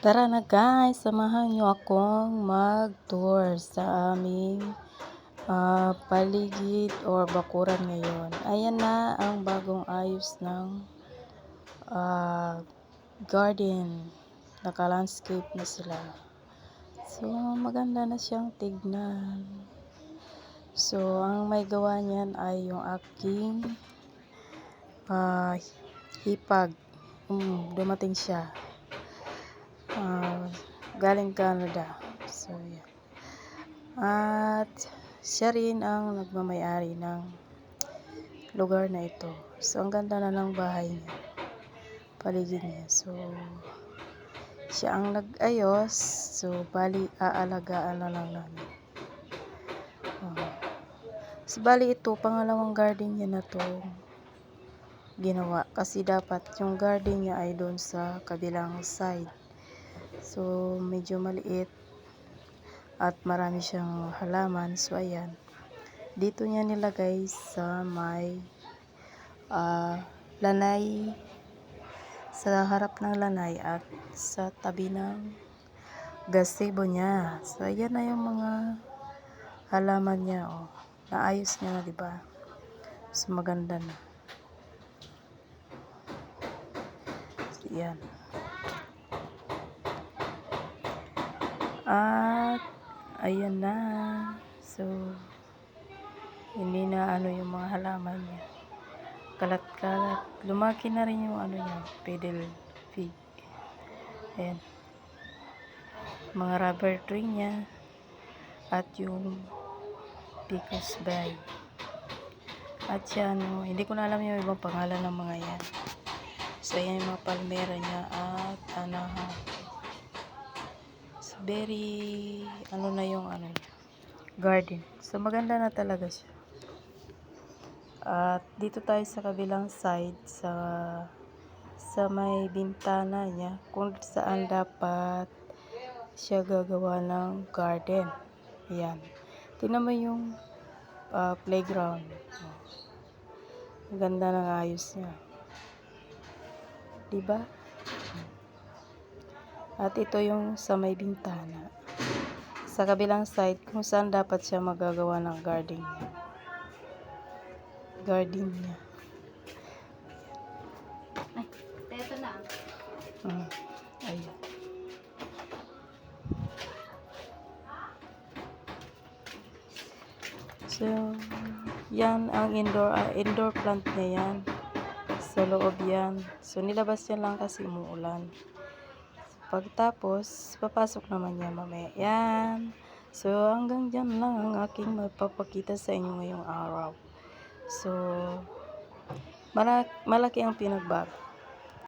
Tara na guys, samahan nyo akong mag-tour sa aming ah, paligid or bakuran ngayon. Ayan na ang bagong ayos ng ah, garden. Naka-landscape na sila. So, maganda na siyang tignan. So, ang may gawa niyan ay yung aking ah, hipag. Mm, dumating siya. Galing Canada. So, yan. At siya rin ang nagmamayari ng lugar na ito. So, ang ganda na ng bahay niya. Paligid niya. So, siya ang nag-ayos. So, bali, aalagaan na lang namin. Oh. So, bali ito, pangalawang garden niya na to ginawa. Kasi dapat yung garden niya ay doon sa kabilang side. So, medyo maliit at marami siyang halaman. So, ayan. Dito niya nilagay sa may ah, lanay sa harap ng lanay at sa tabi ng gazebo niya. So, ayan na yung mga halaman niya. Oh. Naayos niya na, di ba? So, maganda na. So, yan. At, ayan na. So, hindi na ano yung mga halaman niya. Kalat-kalat. Lumaki na rin yung ano niya, pedal fig. Ayan. Mga rubber tree niya. At yung Picos Bay. At siya, ano, hindi ko na alam yung ibang pangalan ng mga yan. So, ayan yung mga palmera niya at ano, very, ano na yung ano garden. So, maganda na talaga siya. At dito tayo sa kabilang side, sa sa may bintana niya, kung saan dapat siya gagawa ng garden. Ayan. Tingnan mo yung ah, playground. Ang ganda ng ayos niya. Diba? At ito yung sa may bintana. Sa kabilang side, kung saan dapat siya magagawa ng garden niya. Garden niya. Ay, teto na. Mm. Ayan. So, yan ang indoor ah, indoor plant niya yan. Sa loob yan. So, nilabas yan lang kasi umuulan. Pagtapos, papasok naman yan mamaya. Yan. So, hanggang dyan lang ang aking mapapakita sa inyo ngayong araw. So, malaki, malaki ang pinagbago.